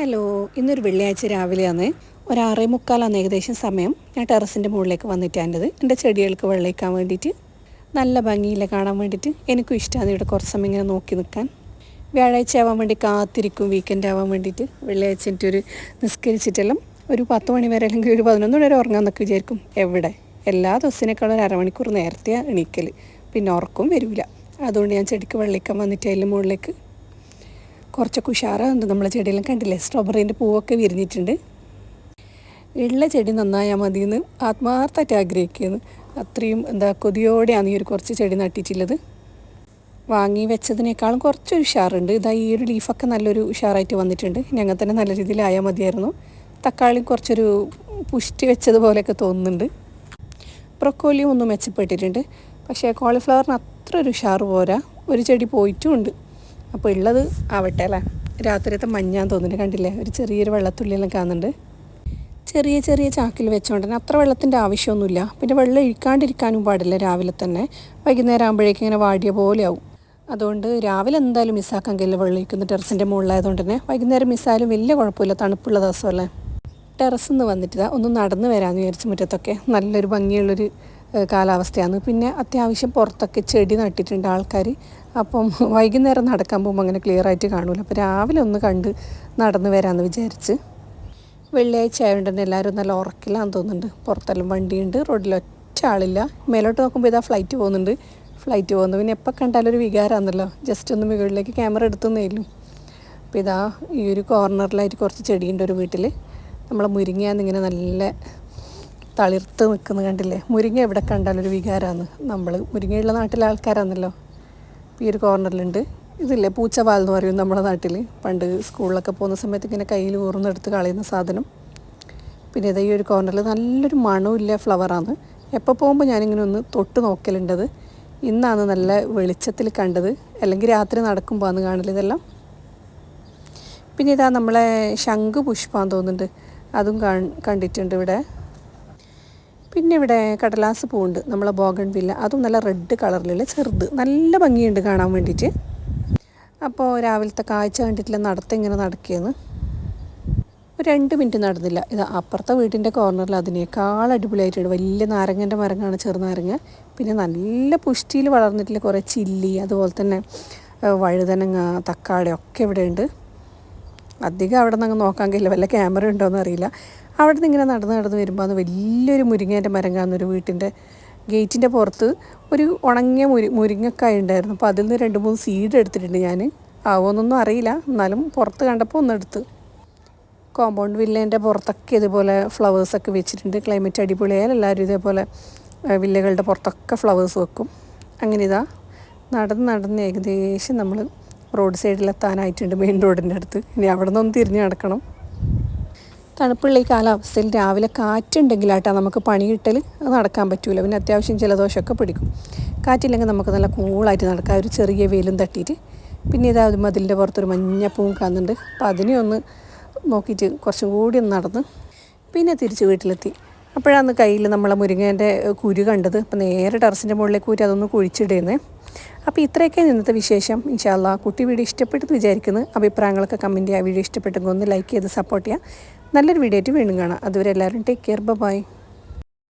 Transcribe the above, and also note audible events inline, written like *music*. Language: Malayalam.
ഹലോ ഇന്നൊരു വെള്ളിയാഴ്ച രാവിലെയാണ്. ഒരു ആറേ മുക്കാലാണ് ഏകദേശം സമയം. ഞാൻ ടെറസിന്റെ മുകളിലേക്ക് വന്നിട്ടാണ്ടത് എന്റെ ചെടികൾക്ക് വെള്ളയിക്കാൻ വേണ്ടിയിട്ട് നല്ല ഭംഗിയില്ല കാണാൻ വേണ്ടിയിട്ട് എനിക്കും ഇഷ്ടമാണ് ഇവിടെ കുറച്ച് സമയം ഇങ്ങനെ നോക്കി നിൽക്കാൻ. വ്യാഴാഴ്ച ആവാൻ വേണ്ടി കാത്തിരിക്കും വീക്കെൻഡ് ആവാൻ വേണ്ടിയിട്ട്. വെള്ളിയാഴ്ച എനിക്കൊരു നിസ്കരിച്ചിട്ടെല്ലാം ഒരു പത്ത് മണി വരെ അല്ലെങ്കിൽ ഒരു പതിനൊന്ന് വരെ നിൽക്കുക വിചാരിക്കും. എവിടെ? എല്ലാ ദിവസത്തിനേക്കാളും ഒരു അരമണിക്കൂർ നേരത്തെ എണീക്കൽ പിന്നെ ഉറക്കം വരില്ല. അതുകൊണ്ട് ഞാൻ ചെടിക്ക് വെള്ളിക്കാൻ വന്നിട്ട് അതിന്റെ മുകളിലേക്ക് കുറച്ചൊക്കെ ഉഷാറുണ്ട് നമ്മളെ ചെടിയെല്ലാം കണ്ടില്ലേ? സ്ട്രോബെറീന്റെ പൂവൊക്കെ വിരിഞ്ഞിട്ടുണ്ട്. ഉള്ള ചെടി നന്നായാൽ മതി എന്ന് ആത്മാർത്ഥമായിട്ട് ആഗ്രഹിക്കുന്നു. അത്രയും എന്താ കൊതിയോടെയാണ് ഈ ഒരു കുറച്ച് ചെടി നട്ടിട്ടുള്ളത്. വാങ്ങി വെച്ചതിനേക്കാളും കുറച്ച് ഉഷാറുണ്ട്. ഇതാ ഈ ഒരു ലീഫൊക്കെ നല്ലൊരു ഉഷാറായിട്ട് വന്നിട്ടുണ്ട്. ഞങ്ങൾ തന്നെ നല്ല രീതിയിലായാൽ മതിയായിരുന്നു. തക്കാളി കുറച്ചൊരു പുഷ്ടി വെച്ചതുപോലെയൊക്കെ തോന്നുന്നുണ്ട്. ബ്രൊക്കോലിയും ഒന്നും മെച്ചപ്പെട്ടിട്ടുണ്ട്. പക്ഷേ കോളിഫ്ലവറിന് അത്ര ഒരു ഉഷാറ് പോരാ. ഒരു ചെടി പോയിട്ടുമുണ്ട് അപ്പോൾ ഉള്ളത് ആവട്ടെ അല്ലേ? രാത്രിയത്തെ മഞ്ഞാൻ തോന്നുന്നു. കണ്ടില്ലേ? ഒരു ചെറിയൊരു വെള്ളത്തുള്ളിയെല്ലാം കാണുന്നുണ്ട്. ചെറിയ ചെറിയ ചാക്കിൽ വെച്ചുകൊണ്ട് തന്നെ അത്ര വെള്ളത്തിന്റെ ആവശ്യമൊന്നുമില്ല. പിന്നെ വെള്ളം ഇഴിക്കാണ്ടിരിക്കാനും പാടില്ല രാവിലെ തന്നെ. വൈകുന്നേരം ആകുമ്പോഴേക്കും ഇങ്ങനെ വാടിയ പോലെ ആവും. അതുകൊണ്ട് രാവിലെ എന്തായാലും മിസ്സാക്കാൻ കഴിയില്ല വെള്ളം ഇരിക്കുന്ന ടെറസിന്റെ മുകളിലായതുകൊണ്ട് തന്നെ വൈകുന്നേരം മിസ്സായാലും വലിയ കുഴപ്പമില്ല തണുപ്പുള്ള ദിവസമല്ലേ? ടെറസിൽ നിന്ന് വന്നിട്ട് ഒന്ന് നടന്ന് വരാമെന്ന് വിചാരിച്ച മുറ്റത്തൊക്കെ. നല്ലൊരു ഭംഗിയുള്ളൊരു കാലാവസ്ഥയാണ്. പിന്നെ അത്യാവശ്യം പുറത്തൊക്കെ ചെടി നട്ടിട്ടുണ്ട് ആൾക്കാർ അപ്പം *laughs* വൈകുന്നേരം നടക്കാൻ പോകുമ്പോൾ അങ്ങനെ ക്ലിയർ ആയിട്ട് കാണൂല. അപ്പോൾ രാവിലെ ഒന്ന് കണ്ട് നടന്നു വരാമെന്ന് വിചാരിച്ച്. വെള്ളിയാഴ്ച ആയതുകൊണ്ട് തന്നെ എല്ലാവരും നല്ല ഉറക്കിലാന്ന് തോന്നുന്നുണ്ട്. പുറത്തെല്ലാം വണ്ടിയുണ്ട് റോഡിൽ ഒറ്റ ആളില്ല. മേലോട്ട് നോക്കുമ്പോൾ ഇതാ ഫ്ലൈറ്റ് പോകുന്നുണ്ട്. ഫ്ലൈറ്റ് പോകുന്നു. പിന്നെ എപ്പോൾ കണ്ടാലും ഒരു വികാരമാണല്ലോ ജസ്റ്റ് ഒന്ന് മുകളിലേക്ക് ക്യാമറ എടുത്തുന്നേലും അപ്പോൾ ഇതാ ഈ ഒരു കോർണറിലായിട്ട് കുറച്ച് ചെടിയുണ്ട് ഒരു വീട്ടിൽ നമ്മളെ മുരിങ്ങയാന്നിങ്ങനെ നല്ല തളിർത്ത് നിൽക്കുന്ന കണ്ടില്ലേ? മുരിങ്ങ എവിടെ കണ്ടാലും ഒരു വികാരമാണ്. നമ്മൾ മുരിങ്ങയുള്ള നാട്ടിലെ ആൾക്കാരാണല്ലോ. ഈ ഒരു കോർണറിലുണ്ട്. ഇതില്ലേ പൂച്ചവാൽ എന്ന് പറയും നമ്മുടെ നാട്ടിൽ പണ്ട് സ്കൂളിലൊക്കെ പോകുന്ന സമയത്ത് ഇങ്ങനെ കയ്യിൽ ഊർന്നെടുത്ത് കളയുന്ന സാധനം. പിന്നെ ഇതാ ഈ ഒരു കോർണറിൽ നല്ലൊരു മണമില്ല ഫ്ലവറാണ്. എപ്പോൾ പോകുമ്പോൾ ഞാനിങ്ങനെ ഒന്ന് തൊട്ട് നോക്കലുണ്ടത്. ഇന്നാണ് നല്ല വെളിച്ചത്തിൽ കണ്ടത്. അല്ലെങ്കിൽ രാത്രി നടക്കുമ്പോൾ ആണ് കാണൽ ഇതെല്ലാം. പിന്നെ ഇതാ നമ്മളെ ശംഖ് പുഷ്പാന്ന് തോന്നുന്നുണ്ട്. അതും കണ്ടിട്ടുണ്ട് ഇവിടെ. പിന്നെ ഇവിടെ കടലാസ് പൂവുണ്ട്. നമ്മളെ ബോഗൺ വില്ല. അതും നല്ല റെഡ് കളറിലുള്ള ചെറുത്. നല്ല ഭംഗിയുണ്ട് കാണാൻ വേണ്ടിയിട്ട്. അപ്പോൾ രാവിലത്തെ കാഴ്ച കണ്ടിട്ടില്ല. നടത്ത ഇങ്ങനെ നടക്കിയെന്ന് ഒരു രണ്ട് മിനിറ്റ് നടന്നില്ല. ഇത് അപ്പുറത്തെ വീട്ടിന്റെ കോർണറിൽ അതിനേക്കാൾ അടിപൊളിയായിട്ടുണ്ട് വലിയ നാരങ്ങന്റെ മരങ്ങാണ് ചെറുനാരങ്ങ പിന്നെ നല്ല പുഷ്ടിയിൽ വളർന്നിട്ടുള്ള കുറേ ചില്ലി അതുപോലെ തന്നെ വഴുതനങ്ങ തക്കാളി ഒക്കെ ഇവിടെ ഉണ്ട് അധികം അവിടെ നിന്ന് അങ്ങ് നോക്കാൻ കഴിയില്ല. വല്ല ക്യാമറ ഉണ്ടോയെന്ന് അറിയില്ല. അവിടെ നിന്ന് ഇങ്ങനെ നടന്ന് നടന്ന് വരുമ്പോൾ അത് വലിയൊരു മുരിങ്ങേന്റെ മരം കാണുന്നൊരു വീട്ടിന്റെ ഗേറ്റിന്റെ പുറത്ത് ഒരു ഉണങ്ങിയ മുരി മുരിങ്ങക്കായ ഉണ്ടായിരുന്നു. അപ്പോൾ അതിൽ നിന്ന് രണ്ട് മൂന്ന് സീഡ് എടുത്തിട്ടുണ്ട് ഞാൻ ആവുമെന്നൊന്നും അറിയില്ല. എന്നാലും പുറത്ത് കണ്ടപ്പോൾ ഒന്നെടുത്ത് കോമ്പൗണ്ട് വില്ലേന്റെ പുറത്തൊക്കെ ഇതുപോലെ ഫ്ലവേഴ്സൊക്കെ വെച്ചിട്ടുണ്ട്. ക്ലൈമറ്റ് അടിപൊളിയായാൽ എല്ലാവരും ഇതേപോലെ വില്ലകളുടെ പുറത്തൊക്കെ ഫ്ലവേഴ്സ് വെക്കും. അങ്ങനെ ഇതാ നടന്ന് നടന്ന് ഏകദേശം നമ്മൾ റോഡ് സൈഡിലെത്താനായിട്ടുണ്ട് മെയിൻ റോഡിന്റെ അടുത്ത്. ഇനി അവിടെ നിന്നൊന്ന് തിരിഞ്ഞ് നടക്കണം. തണുപ്പുള്ള ഈ കാലാവസ്ഥയിൽ രാവിലെ കാറ്റുണ്ടെങ്കിലായിട്ടാണ് നമുക്ക് പണി കിട്ടൽ നടക്കാൻ പറ്റൂല. പിന്നെ അത്യാവശ്യം ജലദോഷമൊക്കെ പിടിക്കും. കാറ്റില്ലെങ്കിൽ നമുക്ക് നല്ല കൂളായിട്ട് നടക്കാം. ഒരു ചെറിയ വെയിലും തട്ടിയിട്ട് പിന്നെ ഇതാ മതിലിന്റെ പുറത്തൊരു മഞ്ഞപ്പൂവും കാണുന്നുണ്ട് അപ്പോൾ അതിനെ ഒന്ന് നോക്കിയിട്ട് കുറച്ചും കൂടി ഒന്ന് നടന്ന് പിന്നെ തിരിച്ച് വീട്ടിലെത്തി. അപ്പോഴാണ് കയ്യിൽ നമ്മളെ മുരിങ്ങേന്റെ കുരു കണ്ടത്. അപ്പോൾ നേരെ ടെറസിന്റെ മുകളിലേക്ക് കൂരി അതൊന്ന് കുഴിച്ചിടുന്നത് അപ്പോൾ ഇത്രയൊക്കെ ഇന്നത്തെ വിശേഷം. ഇൻഷാല്ല കുട്ടി വീഡിയോ ഇഷ്ടപ്പെട്ടെന്ന് വിചാരിക്കുന്നു. അഭിപ്രായങ്ങളൊക്കെ കമന്റ് ചെയ്യുക. വീഡിയോ ഇഷ്ടപ്പെട്ടെങ്കിൽ ഒന്ന് ലൈക്ക് ചെയ്ത് സപ്പോർട്ട് ചെയ്യുക. നല്ലൊരു വീഡിയോ ആയിട്ട് വീണ്ടും കാണാം. അതുവരെ എല്ലാവരും ടേക്ക് കെയർ ബൈ